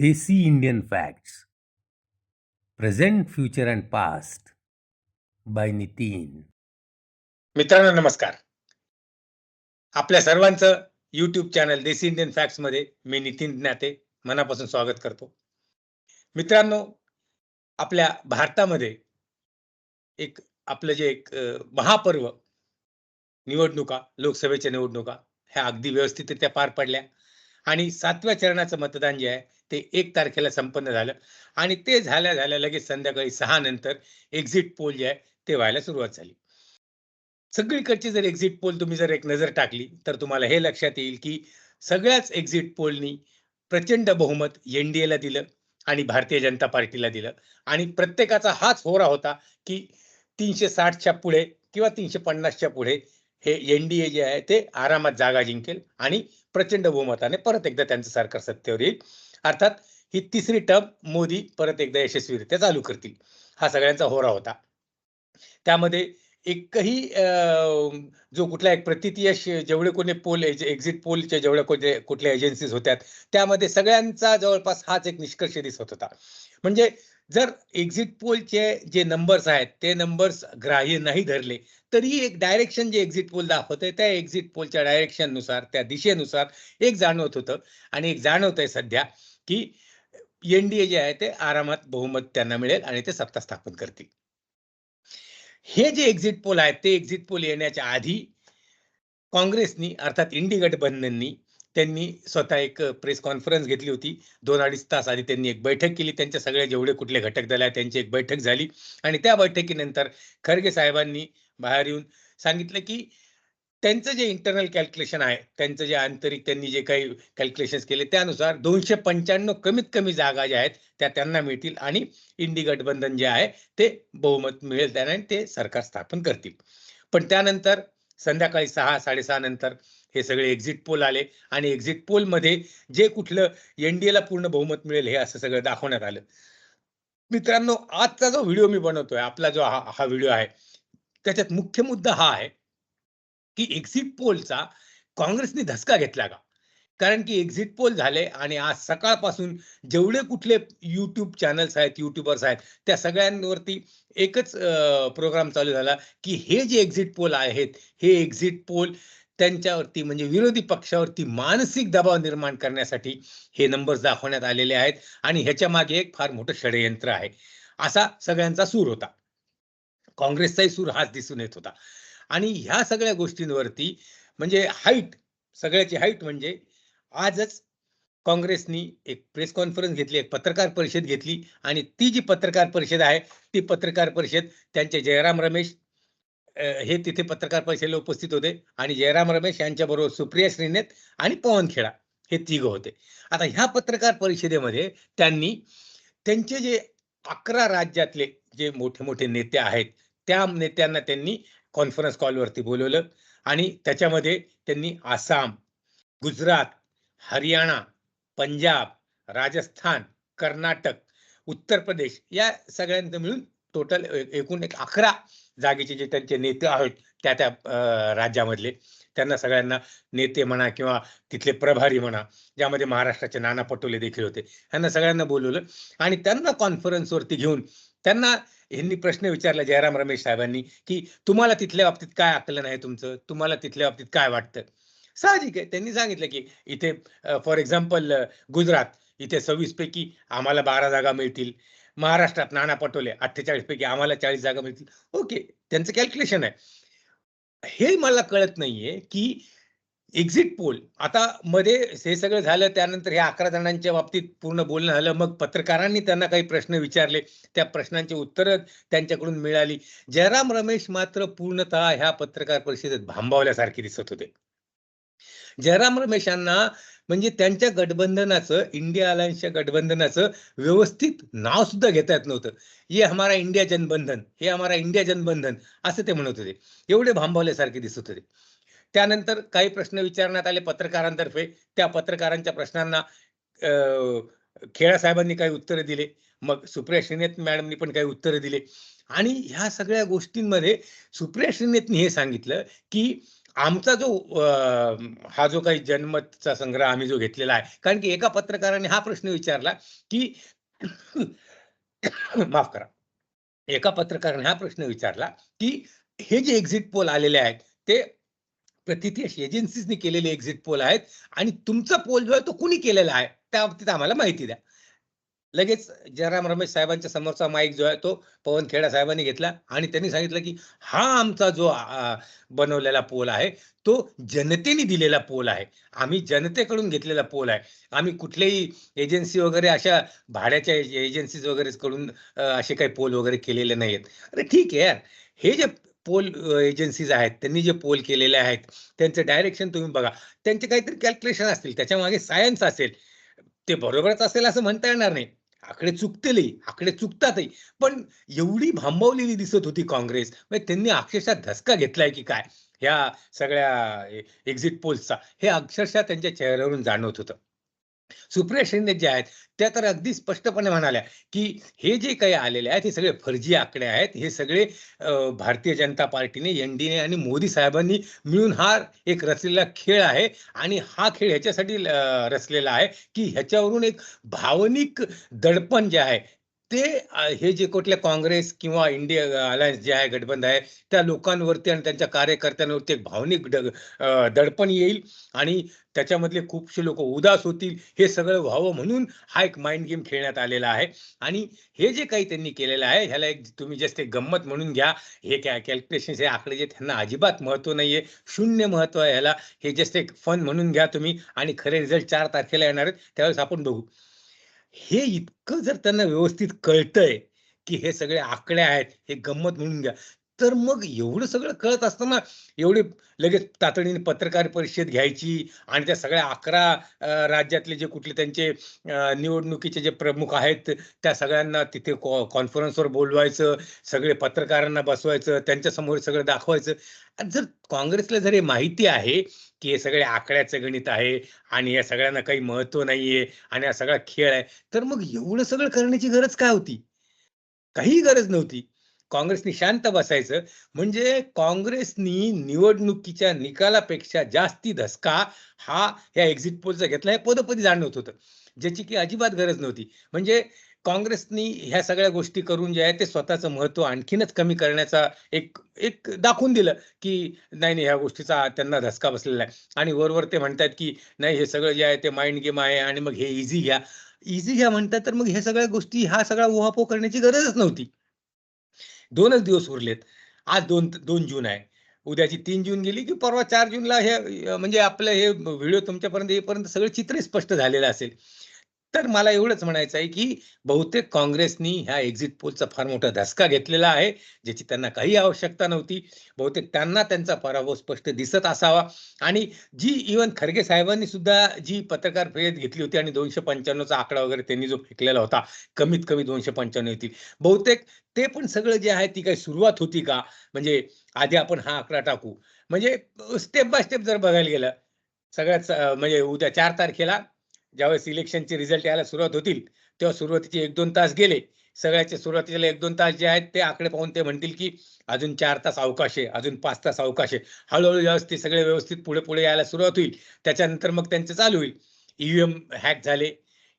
Desi Indian Facts present future and Past by Nitin मित्रांनो नमस्कार. आपल्या सर्वांचं यूट्यूब चॅनल देसी इंडियन फॅक्ट्समध्ये मी नितीन ज्ञाते मनापासून स्वागत करतो. मित्रांनो आपल्या भारतामध्ये एक आपलं जे एक महापर्व निवडणुका लोकसभेच्या निवडणुका ह्या अगदी व्यवस्थितरित्या पार पडल्या. आणि सातव्या चरणाचं मतदान जे आहे ते एक तारखेला संपन्न झालं. आणि ते झाल्या झाल्या लगेच संध्याकाळी सहा नंतर एक्झिट पोल जे आहे ते व्हायला सुरुवात झाली. सगळीकडची जर एक्झिट पोल तुम्ही जर एक नजर टाकली तर तुम्हाला हे लक्षात येईल की सगळ्याच एक्झिट पोलनी प्रचंड बहुमत एनडीएला दिलं आणि भारतीय जनता पार्टीला दिलं. आणि प्रत्येकाचा हाच होरा होता की तीनशे साठच्या पुढे किंवा तीनशे पन्नासच्या पुढे हे एनडीए जे आहे ते आरामात जागा जिंकेल आणि प्रचंड बहुमताने परत एकदा त्यांचं सरकार सत्तेवर येईल. अर्थात ही तिसरी टर्म मोदी परत एकदा यशस्वीरित्या चालू करतील. हा सगळ्यांचा होरा होता. त्यामध्ये एकही अं, जो कुठला एक प्रतितीयश जेवढे कोणी पोल एक्झिट पोलच्या जेवढ्या कोणते कुठल्या एजन्सीज होत्या त्यामध्ये सगळ्यांचा जवळपास हाच एक निष्कर्ष दिसत होता. म्हणजे जर एक्झिट पोलचे जे नंबर्स आहेत ते नंबर्स ग्राह्य नाही धरले तरी एक डायरेक्शन जे एक्झिट पोल दाखवतंय त्या एक्झिट पोलच्या डायरेक्शननुसार त्या दिशेनुसार एक जाणवत होतं. आणि एक जाणवत आहे सध्या की एनडीए जे आहे ते आरामात बहुमत त्यांना मिळेल आणि ते सत्ता स्थापन करतील. हे जे एक्झिट पोल आहेत ते एक्झिट पोल येण्याच्या आधी काँग्रेसनी अर्थात इंडी गठबंधननी त्यांनी स्वतः एक प्रेस कॉन्फरन्स घेतली होती. दोन अडीच तास आधी त्यांनी एक बैठक केली. त्यांच्या सगळ्या जेवढे कुठले घटक दल आहेत त्यांची एक बैठक झाली. आणि त्या बैठकीनंतर खरगे साहेबांनी बाहेर येऊन सांगितलं की त्यांचं जे इंटरनल कॅल्क्युलेशन आहे त्यांचं जे आंतरिक त्यांनी जे काही कॅल्क्युलेशन केले त्यानुसार दोनशे पंच्याण्णव कमीत कमी जागा ज्या आहेत त्या त्यांना मिळतील आणि इंडी गठबंधन जे आहे ते बहुमत मिळेल त्यांना आणि ते सरकार स्थापन करतील. पण त्यानंतर संध्याकाळी सहा साडेसहा नंतर हे सगळे एक्झिट पोल आले आणि एक्झिट पोलमध्ये जे कुठलं एनडीएला पूर्ण बहुमत मिळेल हे असं सगळं दाखवण्यात आलं. मित्रांनो आजचा जो व्हिडिओ मी बनवतोय आपला जो हा हा व्हिडिओ आहे त्याच्यात मुख्य मुद्दा हा आहे की एक्झिट पोलचा काँग्रेसने धसका घेतला का? कारण की एक्झिट पोल झाले आणि आज सकाळपासून जेवढे कुठले यूट्यूब चॅनल्स आहेत युट्यूबर्स आहेत त्या सगळ्यांवरती एकच प्रोग्राम चालू झाला की हे जे एक्झिट पोल आहेत हे एक्झिट पोल त्यांच्यावरती म्हणजे विरोधी पक्षावरती मानसिक दबाव निर्माण करण्यासाठी हे नंबर्स दाखवण्यात आलेले आहेत आणि ह्याच्या मागे एक फार मोठं षडयंत्र आहे. असा सगळ्यांचा सूर होता. काँग्रेसचाही सूर हाच दिसून येत होता. आणि ह्या सगळ्या गोष्टींवरती म्हणजे हाईट सगळ्याची हाईट म्हणजे आजच काँग्रेसनी एक प्रेस कॉन्फरन्स घेतली एक पत्रकार परिषद घेतली आणि ती जी पत्रकार परिषद आहे ती पत्रकार परिषद त्यांचे जयराम रमेश हे तिथे पत्रकार परिषदेला उपस्थित होते आणि जयराम रमेश यांच्याबरोबर सुप्रिया श्रीनेत आणि पवन खेडा हे तिघ होते. आता ह्या पत्रकार परिषदेमध्ये त्यांनी त्यांचे जे अकरा राज्यातले जे मोठे मोठे नेते आहेत त्या नेत्यांना त्यांनी कॉन्फरन्स कॉलवरती बोलवलं आणि त्याच्यामध्ये त्यांनी आसाम गुजरात हरियाणा पंजाब राजस्थान कर्नाटक उत्तर प्रदेश या सगळ्यांचं मिळून टोटल एकूण एक अकरा जागेचे जे त्यांचे नेते आहेत त्या त्या राज्यामधले त्यांना सगळ्यांना नेते म्हणा किंवा तिथले प्रभारी म्हणा ज्यामध्ये महाराष्ट्राचे नाना पटोले देखील होते यांना सगळ्यांना बोलवलं आणि त्यांना कॉन्फरन्सवरती घेऊन त्यांना यांनी प्रश्न विचारला जयराम रमेश साहेबांनी की तुम्हाला तिथल्या बाबतीत काय आकलन आहे तुमचं? तुम्हाला तिथल्या बाबतीत काय वाटतं? साहजिक आहे. त्यांनी सांगितलं की इथे फॉर एक्झाम्पल गुजरात इथे सव्वीस पैकी आम्हाला बारा जागा मिळतील. महाराष्ट्रात नाना पटोले अठ्ठेचाळीस पैकी आम्हाला चाळीस जागा मिळतील. ओके त्यांचं कॅल्क्युलेशन आहे. हे मला कळत नाहीये की एक्झिट पोल आता मध्ये हे सगळं झालं त्यानंतर ह्या अकरा जणांच्या बाबतीत पूर्ण बोलणं झालं. मग पत्रकारांनी त्यांना काही प्रश्न विचारले. त्या प्रश्नांची उत्तरं त्यांच्याकडून मिळाली. जयराम रमेश मात्र पूर्णतः ह्या पत्रकार परिषदेत भांबावल्यासारखे दिसत होते. जयराम रमेश यांना म्हणजे त्यांच्या गठबंधनाचं इंडिया अलायन्सच्या गठबंधनाचं व्यवस्थित नाव सुद्धा घेता येत नव्हतं. ये हमारा इंडिया जनबंधन हे हमारा इंडिया जनबंधन असं ते म्हणत होते. एवढे भांबवल्यासारखे दिसत होते. त्यानंतर काही प्रश्न विचारण्यात आले पत्रकारांतर्फे. त्या पत्रकारांच्या प्रश्नांना अं, खेळा साहेबांनी काही उत्तरं दिले. मग सुप्रिया श्रीनेत मॅडमनी पण काही उत्तरं दिले. आणि ह्या सगळ्या गोष्टींमध्ये सुप्रिया श्रीनेतनी हे सांगितलं की आमचा जो हा जो काही जनमतचा संग्रह आम्ही जो घेतलेला आहे. कारण की एका पत्रकाराने हा प्रश्न विचारला की माफ करा. एका पत्रकाराने हा प्रश्न विचारला की हे जे एक्झिट पोल आलेले आहेत ते प्रतिथेश एजन्सीजनी केलेले एक्झिट पोल आहेत आणि तुमचा पोल जो आहे तो कुणी केलेला आहे त्या बाबतीत आम्हाला माहिती द्या. लगेच जयराम रमेश साहेबांच्या समोरचा माईक जो आहे तो पवन खेडा साहेबांनी घेतला आणि त्यांनी सांगितलं की हा आमचा जो बनवलेला पोल आहे तो जनतेने दिलेला पोल आहे. आम्ही जनतेकडून घेतलेला पोल आहे. आम्ही कुठल्याही एजन्सी वगैरे अशा भाड्याच्या एजन्सीज वगैरे कडून असे काही पोल वगैरे केलेले नाहीत अरे ठीक आहे यार. हे जे पोल एजन्सीज आहेत त्यांनी जे पोल केलेले आहेत त्यांचं डायरेक्शन तुम्ही बघा. त्यांचे काहीतरी कॅल्क्युलेशन असतील त्याच्यामागे सायन्स असेल. ते बरोबरच असेल असं म्हणता येणार नाही. आकडे चुकतेलही आकडे चुकतातही. पण एवढी भांबवलेली दिसत होती काँग्रेस म्हणजे त्यांनी अक्षरशः धसका घेतलाय की काय? ह्या सगळ्या एक्झिट पोल्सचा हे अक्षरशः त्यांच्या चेहऱ्यावरून जाणवत होतं. सुप्रिया शिंदे ज्या आहेत त्या तर अगदी स्पष्टपणे म्हणाल्या की हे जे काही आलेले आहेत हे सगळे फर्जी आकडे आहेत हे सगळे भारतीय जनता पार्टीने एनडीने आणि मोदी साहेबांनी मिळून हा एक रचलेला खेळ आहे आणि हा खेळ ह्याच्यासाठी रचलेला आहे की ह्याच्यावरून एक भावनिक दडपण जे आहे ते हे जे कुठले काँग्रेस किंवा इंडिया अलायन्स जे आहे गठबंध आहे त्या लोकांवरती आणि त्यांच्या कार्यकर्त्यांवरती एक भावनिक ड- दडपण येईल आणि त्याच्यामधले खूपशे लोक उदास होतील हे सगळं व्हावं म्हणून हा एक माइंड गेम खेळण्यात आलेला आहे. आणि हे जे काही त्यांनी केलेलं आहे ह्याला एक तुम्ही जस्ट एक गंमत म्हणून घ्या. हे काय कॅल्क्युलेशन हे आकडे जे त्यांना अजिबात महत्त्व नाहीये शून्य महत्त्व आहे ह्याला. हे जस्ट एक फन म्हणून घ्या तुम्ही आणि खरे रिझल्ट चार तारखेला येणार आहेत त्यावेळेस आपण बघू. हे इतकं जर त्यांना व्यवस्थित कळतंय की हे सगळे आकडे आहेत हे गंमत म्हणून घ्या तर मग एवढं सगळं कळत असताना एवढे लगेच तातडीने पत्रकार परिषद घ्यायची आणि त्या सगळ्या अकरा राज्यातले जे कुठले त्यांचे निवडणुकीचे जे प्रमुख आहेत त्या सगळ्यांना तिथे कॉ कॉन्फरन्सवर बोलवायचं सगळे पत्रकारांना बसवायचं त्यांच्यासमोर सगळं दाखवायचं. जर काँग्रेसला जर हे माहिती आहे की हे सगळे आकड्याचं गणित आहे आणि या सगळ्यांना काही महत्त्व नाहीये आणि हा सगळा खेळ आहे तर मग एवढं सगळं करण्याची गरज काय होती? काही गरज नव्हती. काँग्रेसनी शांत बसायचं. म्हणजे काँग्रेसनी निवडणुकीच्या निकालापेक्षा जास्ती धसका हा या एक्झिट पोलचा घेतला. हे पदोपदी जाणवत होतं. ज्याची की अजिबात गरज नव्हती. म्हणजे काँग्रेसनी ह्या सगळ्या गोष्टी करून जे आहे ते स्वतःचं महत्त्व आणखीनच कमी करण्याचा एक एक दाखवून दिलं की नाही नाही ह्या गोष्टीचा त्यांना धसका बसलेला आहे. आणि वरवर ते म्हणतात की नाही हे सगळं जे आहे ते माइंड गेम आहे आणि मग हे इझी घ्या. इझी घ्या म्हणतात तर मग ह्या सगळ्या गोष्टी हा सगळा उहापोह करण्याची गरजच नव्हती. दोनच दिवस उरलेत. आज दोन दोन जून आहे. उद्याची तीन जून गेली की परवा चार जूनला हे म्हणजे आपलं हे व्हिडिओ तुमच्यापर्यंत येईपर्यंत सगळं चित्र स्पष्ट झालेलं असेल. तर मला एवढंच म्हणायचं आहे की बहुतेक काँग्रेसनी ह्या एक्झिट पोलचा फार मोठा धसका घेतलेला आहे ज्याची त्यांना काही आवश्यकता नव्हती. बहुतेक त्यांना त्यांचा पराभव स्पष्ट दिसत असावा. आणि जी इवन खरगे साहेबांनी सुद्धा जी पत्रकार फेरीत घेतली होती आणि दोनशे पंच्याण्णवचा आकडा वगैरे त्यांनी जो फेकलेला होता कमीत कमी दोनशे पंच्याण्णव येतील. बहुतेक ते पण सगळं जे आहे ती काही सुरुवात होती का? म्हणजे आधी आपण हा आकडा टाकू. म्हणजे स्टेप बाय स्टेप जर बघायला गेलं सगळ्यात म्हणजे उद्या चार तारखेला ज्यावेळेस इलेक्शनचे रिझल्ट यायला सुरुवात होतील तेव्हा सुरुवातीचे एक दोन तास गेले. सगळ्याचे सुरुवातीला एक दोन तास जे आहेत ते आकडे पाहून ते म्हणतील की अजून चार तास अवकाश आहे अजून पाच तास अवकाश आहे. हळूहळू ज्यावेळेस ते सगळे व्यवस्थित पुढे पुढे यायला सुरुवात होईल. त्याच्यानंतर मग त्यांचं चालू होईल. ईव्हीएम हॅक झाले.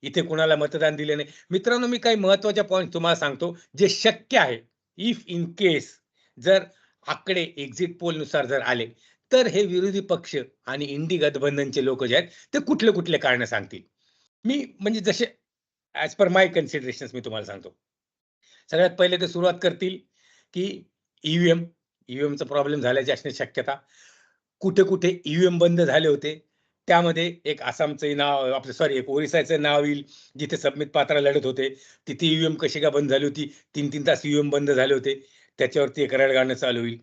इथे कुणाला मतदान दिले नाही. मित्रांनो मी काही महत्त्वाच्या पॉईंट तुम्हाला सांगतो जे शक्य आहे. इफ इन केस जर आकडे एक्झिट पोलनुसार जर आले तर हे विरोधी पक्ष आणि इंडी गठबंधनचे लोक जे आहेत ते कुठले कुठले कारण सांगतील? मी म्हणजे जसे ॲज पर माय कन्सिडरेशन मी तुम्हाला सांगतो. सगळ्यात पहिले ते सुरुवात करतील की ईव्हीएम ईव्हीएमचा प्रॉब्लेम झाल्याची असण्याची शक्यता. कुठे कुठे ईव्हीएम बंद झाले होते त्यामध्ये एक आसामचंही नाव आपलं सॉरी एक ओरिसाचं नाव येईल जिथे सबमित पात्रा लढत होते. तिथे ईव्हीएम कशी का बंद झाली होती तीन तीन तास ईव्हीएम बंद झाले होते. त्याच्यावरती एक रडगाणं चालू होईल.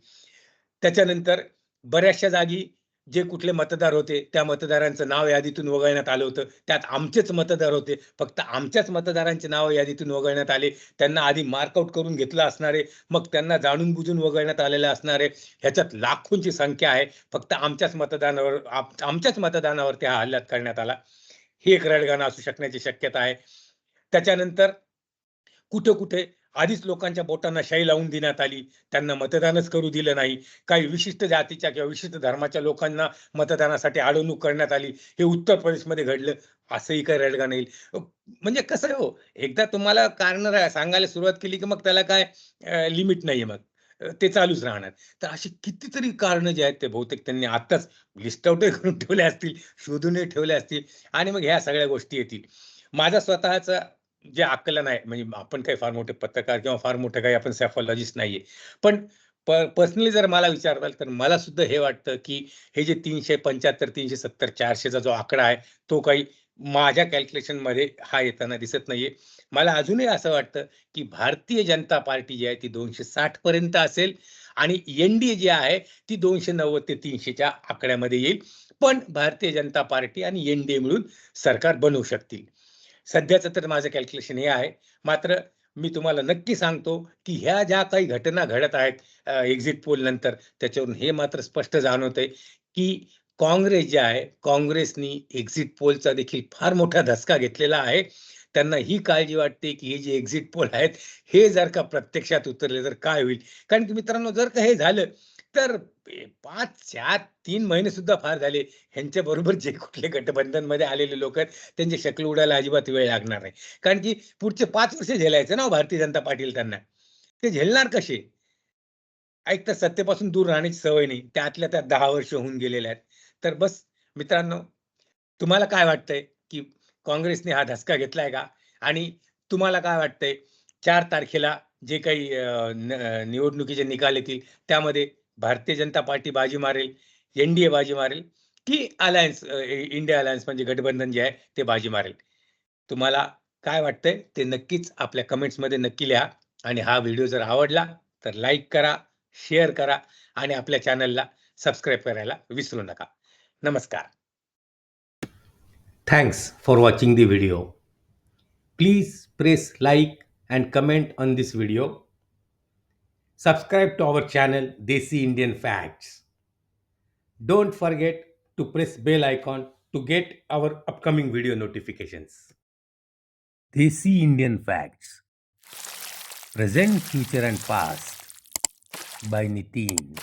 त्याच्यानंतर बऱ्याचशा जागी जे कुठले मतदार होते त्या मतदारांचं नाव यादीतून वगळण्यात आलं होतं. त्यात आमचेच मतदार होते. फक्त आमच्याच मतदारांचे नाव यादीतून वगळण्यात आले. त्यांना आधी मार्कआउट करून घेतलं असणारे मग त्यांना जाणून बुजून वगळण्यात आलेलं असणारे ह्याच्यात लाखोंची संख्या आहे. फक्त आमच्याच मतदानावर आमच्याच मतदानावरती हा हल्ल्यात करण्यात आला. हे एक रडगाणं असू शकण्याची शक्यता आहे. त्याच्यानंतर कुठे कुठे आधीच लोकांच्या बोटांना शाई लावून देण्यात आली. त्यांना मतदानच करू दिलं नाही. काही विशिष्ट जातीच्या किंवा विशिष्ट धर्माच्या लोकांना मतदानासाठी अडवणूक करण्यात आली. हे उत्तर प्रदेशमध्ये घडलं. असंही काय रडगा नाही म्हणजे कसं आहे हो एकदा तुम्हाला कारण सांगायला सुरुवात केली की मग त्याला काय लिमिट नाहीये मग. ते चालूच राहणार. तर अशी कितीतरी कारणं जे आहेत ते बहुतेक त्यांनी आत्ताच लिस्टआउटही करून ठेवले असतील शोधूनही ठेवले असतील. आणि मग ह्या सगळ्या गोष्टी येतील. माझा स्वतःचा जे आकलन आहे म्हणजे आपण काही फार मोठे पत्रकार किंवा फार मोठे काही आपण सॅफॉलॉजिस्ट नाहीये. पण पर्सनली जर मला विचारताल तर मला सुद्धा हे वाटतं की हे जे तीनशे पंच्याहत्तर तीनशे सत्तर चारशेचा जो आकडा आहे तो काही माझ्या कॅल्क्युलेशनमध्ये हा येताना दिसत नाहीये. मला अजूनही असं वाटतं की भारतीय जनता पार्टी जी आहे ती दोनशे साठ पर्यंत असेल आणि एनडीए जी आहे ती दोनशे नव्वद ते तीनशेच्या आकड्यामध्ये येईल. पण भारतीय जनता पार्टी आणि एनडीए मिळून सरकार बनवू शकतील. सध्याचं तर माझं कॅल्क्युलेशन हे आहे. मात्र मी तुम्हाला नक्की सांगतो की ह्या ज्या काही घटना घडत आहेत एक्झिट पोल नंतर त्याच्यावरून हे मात्र स्पष्ट जाणवत आहे की काँग्रेस जे आहे काँग्रेसनी एक्झिट पोलचा देखील फार मोठा धसका घेतलेला आहे. त्यांना ही काळजी वाटते की हे जे एक्झिट पोल आहेत हे जर का प्रत्यक्षात उतरले तर काय होईल? कारण की मित्रांनो जर का हे झालं तर पाच चार तीन महिने सुद्धा फार झाले. ह्यांच्या बरोबर जे कुठले गठबंधनमध्ये आलेले लोक आहेत त्यांचे शक्ल उडायला अजिबात वेळ लागणार नाही. कारण की पुढचे पाच वर्ष झेलायचं ना हो भारतीय जनता पाटील त्यांना. ते झेलणार कसे? ऐक तर सत्तेपासून दूर राहण्याची सवय नाही. त्यातल्या त्यात दहा वर्ष होऊन गेलेल्या आहेत. तर बस मित्रांनो तुम्हाला काय वाटतंय की काँग्रेसने हा धसका घेतलाय का? आणि तुम्हाला काय वाटतंय चार तारखेला जे काही निवडणुकीचे निकाल येतील त्यामध्ये भारतीय जनता पार्टी बाजी मारेल एनडीए बाजी मारेल की अलायन्स इंडिया अलायन्स म्हणजे गठबंधन जे आहे ते बाजी मारेल. तुम्हाला काय वाटतंय? ते नक्कीच आपल्या कमेंट्समध्ये नक्की लिहा आणि हा व्हिडिओ जर आवडला तर लाईक करा शेअर करा आणि आपल्या चॅनलला सबस्क्राईब करायला विसरू नका. नमस्कार. Thanks for watching the video please press like and comment on this video Subscribe to our channel Desi Indian Facts. Don't forget to press bell icon to get our upcoming video notifications. Desi Indian Facts. Present, future and past by Nitin.